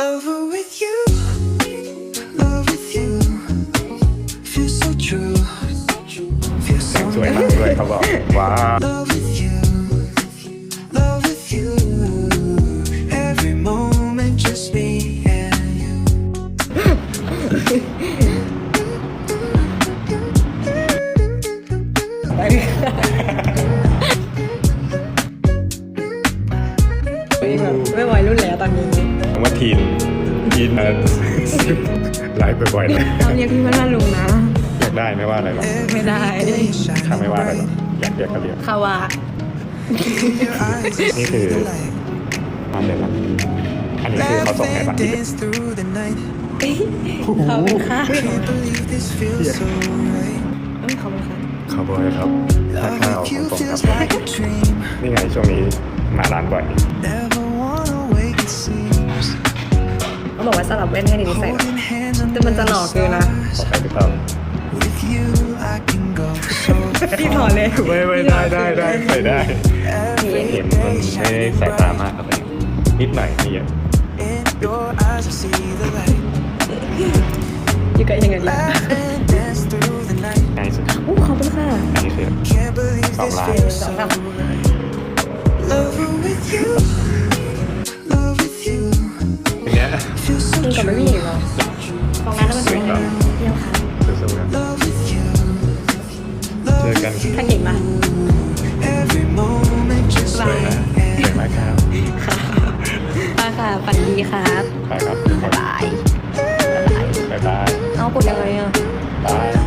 Lover with you, love with you. Feels so true, feels แต่ง so สวยมากด้วยเขาบอกว้าว Love with you, love with you. Every moment, just me and you. ไม่ไหวรุ่นแล้วตอนนี้ คำว่าทีน ทีนมาไลฟ์บ่อยๆเลยต้องเรียกพี่ว่าลุงนะ อยากได้ไม่ว่าอะไรหรอกไม่ได้ถ้าไม่ว่าอะไรหรอกอยากเรียกก็เรียกคาวา Your eyes is นี่คือ the light. น้ำเดือดร้อนอันนี้คือเขาส่งให้ Let ป่ะ me dance through the night. เขาเป็นค่ะ Can't believe this feels so right. เอ้ยเขาเป็นค่ะคาวบอยครับถ้า Love ข้าว with ข you องผมครับ feels like a dream. นี่ไงช่วงนี้มาร้านบ่อย สลับแว่นให้ดิใส่หน่อย Holding hands แต่มันจะหลอกเกินนะขอใครพี่ต้อม With you, I can go so พี่ถอดเลยไม่ไม่ได้ได้ได้ใส่ได้ every เห็นมันไม่ได้ใส่ตามากครับเลยนิดหน่อยไม่เยอะ In your eyes, I see the light. อยู่กับยังไงล่ะ Laugh and dance through the night. ง่ายสุดอู้ขอบคุณค่ะอันนี้คือ Can't believe Stop this lying. feels so Stop. right. Loving with you, love with you. อันเนี้ย Feels so กินกับไม่มี true. อีกเหรอตรงนั้นแล้วมันเป็นยังไงยังค่ะสู้ๆนะ Love with you, เจ love อกันถ้าเก่งมาก every moment, just สวย me นะสวย and มากครับค่ะค่ะฝันดีครับไปครับบ๊ายบายบ๊ายบายเอากดยังไงอะ บาย